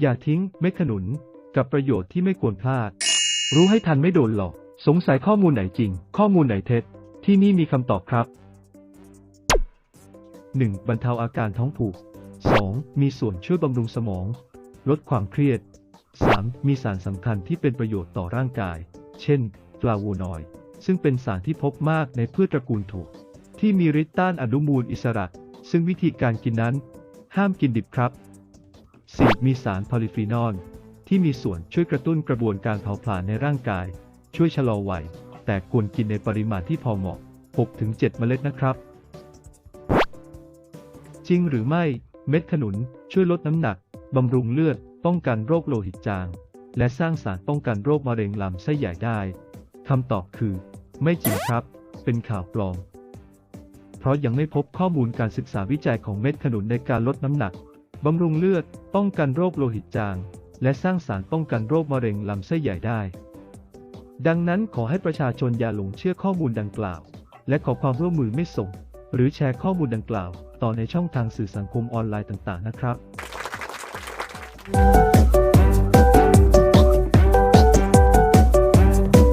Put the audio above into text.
อย่าทิ้งเม็ดขนุน กับประโยชน์ที่ไม่ควรพลาด รู้ให้ทันไม่โดนหลอก สงสัยข้อมูลไหนจริง ข้อมูลไหนเท็จ ที่นี่มีคำตอบครับ 1. บรรเทาอาการท้องผูก 2. มีส่วนช่วยบำรุงสมอง ลดความเครียด 3. มีสารสำคัญที่เป็นประโยชน์ต่อร่างกาย เช่นฟลาโวนอยด์ซึ่งเป็นสารที่พบมากในพืชตระกูลถั่วที่มีฤทธิ์ต้านอนุมูลอิสระ ซึ่งวิธีการกินนั้น ห้ามกินดิบครับ 4. มีสารโพลิฟีนอลที่มีส่วนช่วยกระตุ้นกระบวนการเผาผลาญในร่างกาย ช่วยชะลอวัย แต่ควรกินในปริมาณที่พอเหมาะ 6-7 เมล็ดนะครับ จริงหรือไม่เม็ดขนุนช่วยลดน้ำหนัก บำรุงเลือด ป้องกันโรคโลหิตจาง และสร้างสารป้องกันโรคมะเร็งลำไส้ใหญ่ได้คำตอบคือ ไม่จริงครับ เป็นข่าวปลอม เพราะยังไม่พบข้อมูลการศึกษาวิจัยของเม็ดขนุนในการลดน้ำหนัก บำรุงเลือด ป้องกันโรคโลหิตจาง และสร้างสารป้องกันโรคมะเร็งลำไส้ใหญ่ได้ ดังนั้นขอให้ประชาชนอย่าหลงเชื่อข้อมูลดังกล่าว และขอความร่วมมือไม่ส่ง หรือแชร์ข้อมูลดังกล่าว ต่อในช่องทางสื่อสังคมออนไลน์ต่าง ๆ นะครับ